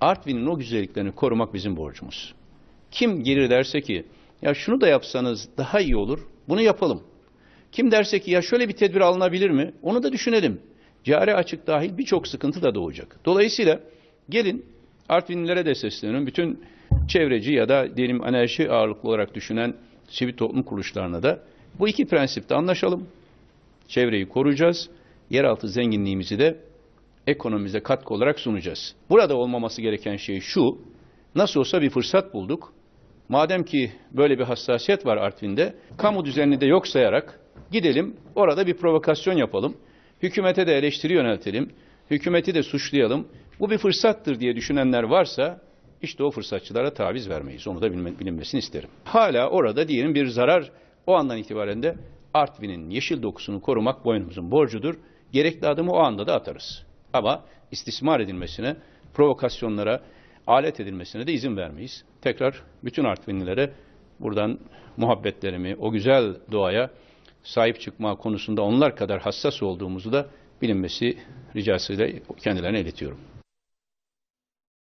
Artvin'in o güzelliklerini korumak bizim borcumuz. Kim gelir derse ki ya şunu da yapsanız daha iyi olur, bunu yapalım. Kim derse ki ya şöyle bir tedbir alınabilir mi? Onu da düşünelim. Cari açık dahil birçok sıkıntı da doğacak. Dolayısıyla gelin Artvinlilere de sesleniyorum. Bütün çevreci ya da diyelim enerji ağırlıklı olarak düşünen sivil toplum kuruluşlarına da bu iki prensipte anlaşalım. Çevreyi koruyacağız. Yeraltı zenginliğimizi de ekonomimize katkı olarak sunacağız. Burada olmaması gereken şey şu. Nasıl olsa bir fırsat bulduk. Madem ki böyle bir hassasiyet var Artvin'de, kamu düzenini de yok sayarak gidelim orada bir provokasyon yapalım. Hükümete de eleştiri yöneltelim. Hükümeti de suçlayalım. Bu bir fırsattır diye düşünenler varsa işte o fırsatçılara taviz vermeyiz. Onu da bilinmesini isterim. Hala orada diyelim bir zarar o andan itibaren de Artvin'in yeşil dokusunu korumak boynumuzun borcudur. Gerekli adımı o anda da atarız. Ama istismar edilmesine, provokasyonlara alet edilmesine de izin vermeyiz. Tekrar bütün Artvinlilere buradan muhabbetlerimi, o güzel doğaya sahip çıkma konusunda onlar kadar hassas olduğumuzu da bilinmesi ricasıyla kendilerine iletiyorum.